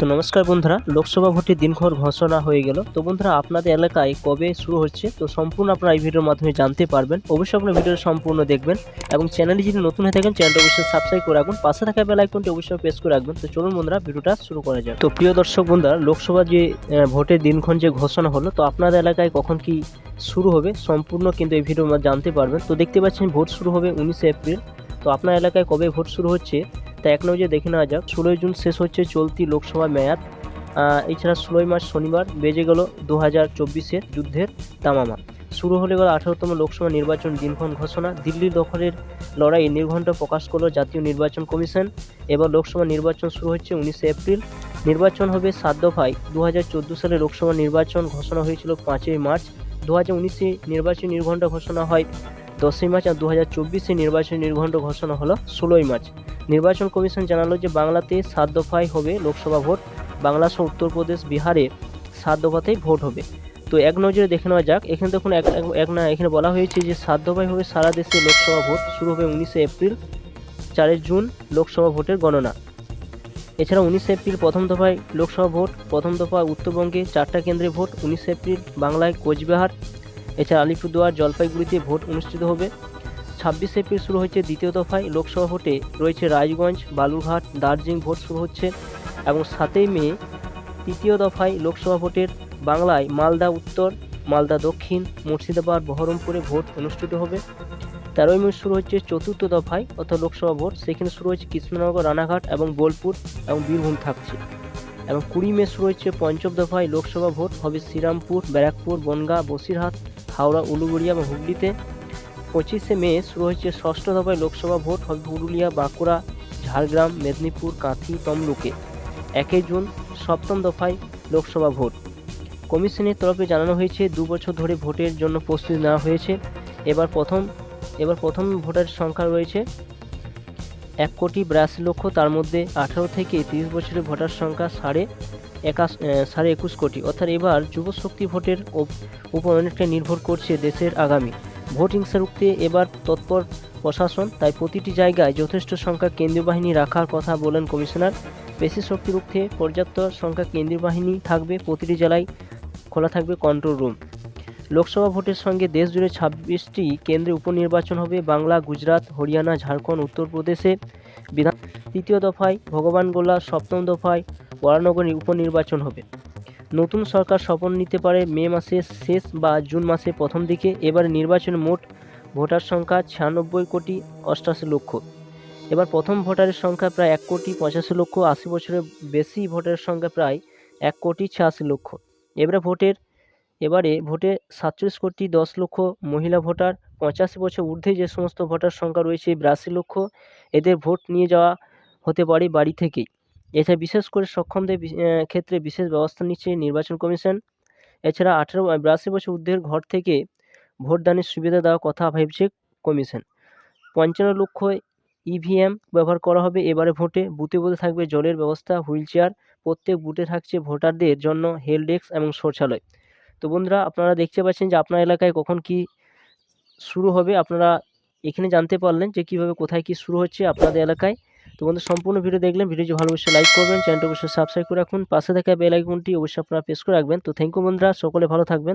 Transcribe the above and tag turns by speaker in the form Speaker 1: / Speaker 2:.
Speaker 1: তো নমস্কার বন্ধুরা, লোকসভা ভোটের দিনক্ষণ ঘোষণা হয়ে গেল। তো বন্ধুরা, আপনাদের এলাকায় কবে শুরু হচ্ছে? তো সম্পূর্ণ আপনারা এই ভিডিওর মাধ্যমে জানতে পারবেন। অবশ্যই আপনার ভিডিওটা সম্পূর্ণ দেখবেন এবং চ্যানেলে যদি নতুন হয়ে থাকেন, চ্যানেলটা অবশ্যই সাবস্ক্রাইব করে রাখুন। পাশে থাকা বেল আইকনটি অবশ্যই প্রেস করে রাখবেন। তো চলুন বন্ধুরা, ভিডিওটা শুরু করা যায় তো প্রিয় দর্শক বন্ধুরা, লোকসভা যে ভোটের দিনক্ষণ যে ঘোষণা হলো, তো আপনাদের এলাকায় কখন কি শুরু হবে সম্পূর্ণ কিন্তু এই ভিডিওর মাধ্যমে জানতে পারবেন। তো দেখতে পাচ্ছেন, ভোট শুরু হবে উনিশে এপ্রিল। তো আপনার এলাকায় কবে ভোট শুরু হচ্ছে? তা এক নজরে দেখে নেওয়া যাক, ষোলোই জুন শেষ হচ্ছে চলতি লোকসভা মেয়াদ। এছাড়া ষোলোই মার্চ শনিবার বেজে গেল দু হাজার চব্বিশের যুদ্ধের তামামা। শুরু হলে গেল আঠারোতম লোকসভা নির্বাচন দিনক্ষণ ঘোষণা। দিল্লি দখলের লড়াই নির্ঘণ্ট প্রকাশ করল জাতীয় নির্বাচন কমিশন। এবার লোকসভা নির্বাচন শুরু হচ্ছে উনিশে এপ্রিল। নির্বাচন হবে সাত দফায়। দু হাজার চোদ্দ সালে লোকসভা নির্বাচন ঘোষণা হয়েছিল পাঁচই মার্চ। দু হাজার নির্বাচনী নির্ঘণ্ট ঘোষণা হয় দশই মার্চ আর দু হাজার চব্বিশে নির্বাচনী নির্ঘণ্ট ঘোষণা হলো ষোলোই মার্চ। নির্বাচন কমিশন জানালো যে বাংলাতে সাত দফায় হবে লোকসভা ভোট, বাংলা সহ উত্তরপ্রদেশ, বিহারে সাত দফাতেই ভোট হবে। তো এক নজরে দেখে নেওয়া যাক, এখানে দেখুন এক না, এখানে বলা হয়েছে যে সাত দফায় হবে সারা দেশে লোকসভা ভোট, শুরু হবে উনিশে এপ্রিল চারের জুন লোকসভা ভোটের গণনা। এছাড়া উনিশে এপ্রিল প্রথম দফায় লোকসভা ভোট, প্রথম দফা উত্তরবঙ্গে চারটা কেন্দ্রে ভোট, উনিশে এপ্রিল বাংলায় কোচবিহার এছাড়া আলিপুরদুয়ার জলপাইগুড়িতে ভোট অনুষ্ঠিত হবে। ছাব্বিশে এপ্রিল শুরু হয়েছে দ্বিতীয় দফায় লোকসভা ভোটে রয়েছে রায়গঞ্জ, বালুরঘাট, দার্জিলিং ভোট শুরু হচ্ছে এবং সাতই মে তৃতীয় দফায় লোকসভা ভোটের বাংলায় মালদা উত্তর, মালদা দক্ষিণ, মুর্শিদাবাদ, বহরমপুরে ভোট অনুষ্ঠিত হবে। তেরোই মে শুরু হচ্ছে চতুর্থ দফায় অর্থাৎ লোকসভা ভোট। সেখানে শুরু হয়েছে কৃষ্ণনগর, রানাঘাট এবং বোলপুর এবং বীরভূম থাকছে। এবং কুড়ি মে শুরু হচ্ছে পঞ্চম দফায় লোকসভা ভোট। হবে শ্রীরামপুর, ব্যারাকপুর, বনগাঁ, বসিরহাট, হাওড়া, উলুবেড়িয়া এবং হুগলিতে। পঁচিশে মে শুরু হয়েছে ষষ্ঠ দফায় লোকসভা ভোট। হবে পুরুলিয়া, বাঁকুড়া, ঝাড়গ্রাম, মেদিনীপুর, কাঁথি, তমলুকে। একই জুন সপ্তম দফায় লোকসভা ভোট। কমিশনের তরফে জানানো হয়েছে, দু বছর ধরে ভোটের জন্য প্রস্তুতি নেওয়া হয়েছে। এবার প্রথম এবার প্রথম ভোটারের সংখ্যা রয়েছে এক কোটি বিরাশি লক্ষ, তার মধ্যে আঠারো থেকে তিরিশ বছরের ভোটার সংখ্যা সাড়ে একাশ সাড়ে একুশ কোটি। অর্থাৎ এবার যুবশক্তি ভোটের উপর অনেকটাই নির্ভর করছে দেশের আগামী। ভোট হিংসা রুখতে এবার তৎপর প্রশাসন, তাই প্রতিটি জায়গায় যথেষ্ট সংখ্যা কেন্দ্রীয় বাহিনী রাখার কথা বলেন কমিশনার। বেশি শক্তি রুখতে পর্যাপ্ত সংখ্যা কেন্দ্রীয় বাহিনী থাকবে, প্রতিটি জেলায় খোলা থাকবে কন্ট্রোল রুম লোকসভা ভোটের সঙ্গে দেশ জুড়ে ছাব্বিশটি কেন্দ্রে উপনির্বাচন হবে। বাংলা, গুজরাট, হরিয়ানা, ঝাড়খণ্ড, উত্তরপ্রদেশে বিধান তৃতীয় দফায় ভগবানগোলা সপ্তম দফায় ওয়ারানগরে উপনির্বাচন হবে। নতুন সরকার শপথ নিতে পারে মে মাসের শেষ বা জুন মাসের প্রথম দিকে। এবার নির্বাচনে মোট ভোটার সংখ্যা ছিয়ানব্বই কোটি অষ্টাশি লক্ষ। এবার প্রথম ভোটারের সংখ্যা প্রায় এক কোটি পঁচাশি লক্ষ। আশি বছরের বেশি ভোটারের সংখ্যা প্রায় এক কোটি ছিয়াশি লক্ষ। এবারে ভোটের এবারে ভোটে সাতচল্লিশ কোটি দশ লক্ষ মহিলা ভোটার, পঁচাশি বছর ঊর্ধ্বে যে সমস্ত ভোটার সংখ্যা রয়েছে বিরাশি লক্ষ, এদের ভোট নিয়ে যাওয়া হতে পারে বাড়ি থেকেই। এছাড়া বিশেষ করে সক্ষমদের ক্ষেত্রে বিশেষ ব্যবস্থা নিচ্ছে নির্বাচন কমিশন। এছাড়া আঠেরো বিরাশি বছর ঊর্ধ্বের ঘর থেকে ভোটদানের সুবিধা দেওয়ার কথা ভাবছে কমিশন। পঞ্চান্ন লক্ষ ইভিএম ব্যবহার করা হবে এবারে ভোটে। বুথে বুথে থাকবে জলের ব্যবস্থা, হুইল চেয়ার, প্রত্যেক বুথে থাকছে ভোটারদের জন্য হেল্প ডেস্ক এবং শৌচালয়। তো বন্ধুরা, আপনারা দেখতে পাচ্ছেন যে আপনার এলাকায় কখন কি শুরু হবে। আপনারা এখানে জানতে পারলেন যে কীভাবে কোথায় কি শুরু হচ্ছে আপনাদের এলাকায়। তো বন্ধু সম্পূর্ণ ভিডিও দেখলেন ভিডিও ভালো অবশ্যই লাইক করবেন চ্যানেলটি অবশ্যই সাবস্ক্রাইব করে রাখুন। পাশে থাকা বেল আইকনটি অবশ্যই আপনারা প্রেস করে রাখবেন। তো থ্যাংক ইউ বন্ধুরা, সকলে ভালো থাকবেন।